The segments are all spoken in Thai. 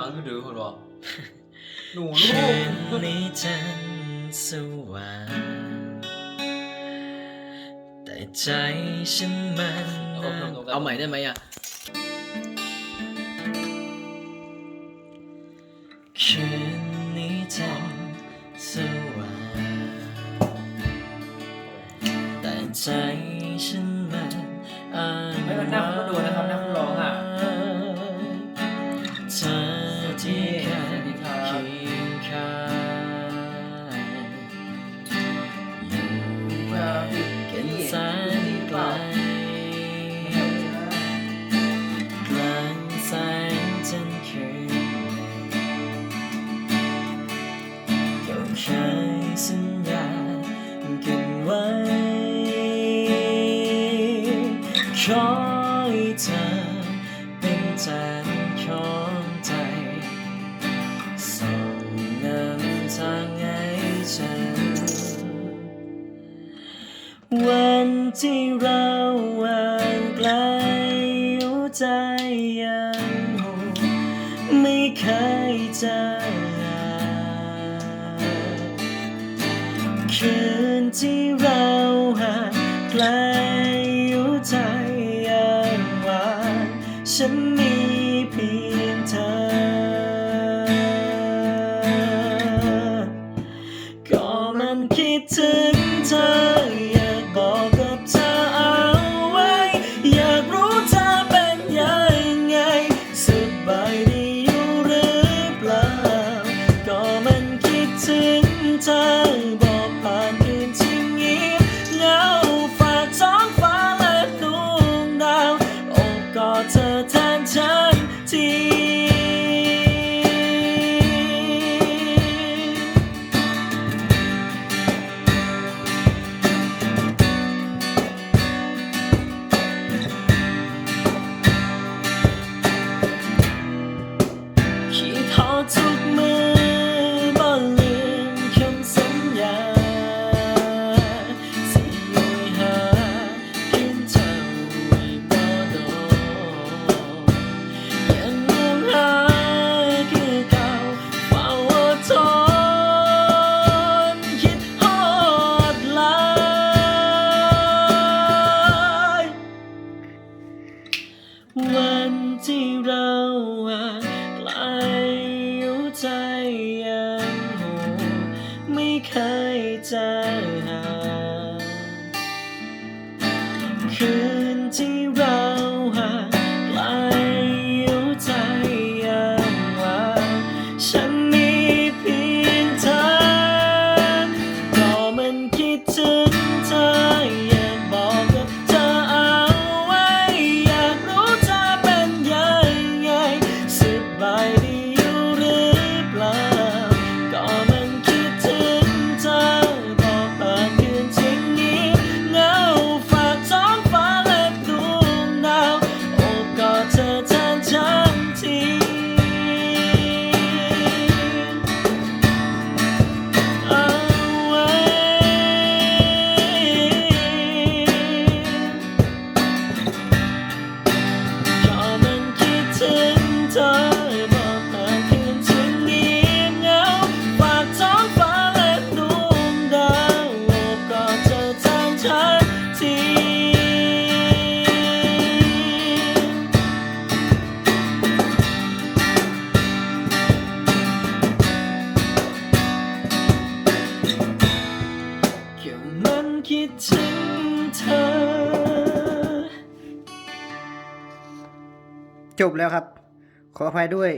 างคือดื้อคนบอกหนูลูคืกนนี้จันทร์สว่างแต่ใจฉันมันเอาใหม่ได้ไหมอะคืนนี้จันทร์สว่างแต่ใจฉันมันอ่าน ที่แค่สวัสดีครับเคียงข้างอยู่กันแสนไกลกลางแสงจันทร์คืนก็เคยสัญญากันไว้ขอให้เธอเป็นจันทร์ของางให้ฉัน วันที่เราห่างไกลหัวใจยังหงไม่เคยเจอคืนที่เราห่างไกลหัวใจยังหวานฉัน คิดถึงเธอบอกผ่าน วันที่เราห่างไกลหัวใจยังหงไม่เคยจอหาคืนที่เราห่างไกลหัวใจยังหวาฉันมีเพียงเธอก็มันคิดถึง เธอบอกผ่าคืนที่เงียบเหงาฝากท้องฟ้าและดวงดาวโอบกอดเธอแทนฉันทีเกี่มันคิดถึงเธอ จบแล้วครับ ออภัยด้วย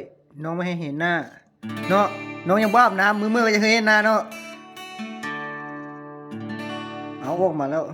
น้องไม่ให้เห็นหน้า เนาะน้องยังบ้าบน้ำมือเมื่อก็จะเคยเห็นหน้าเนาะเอาออกมาแล้ว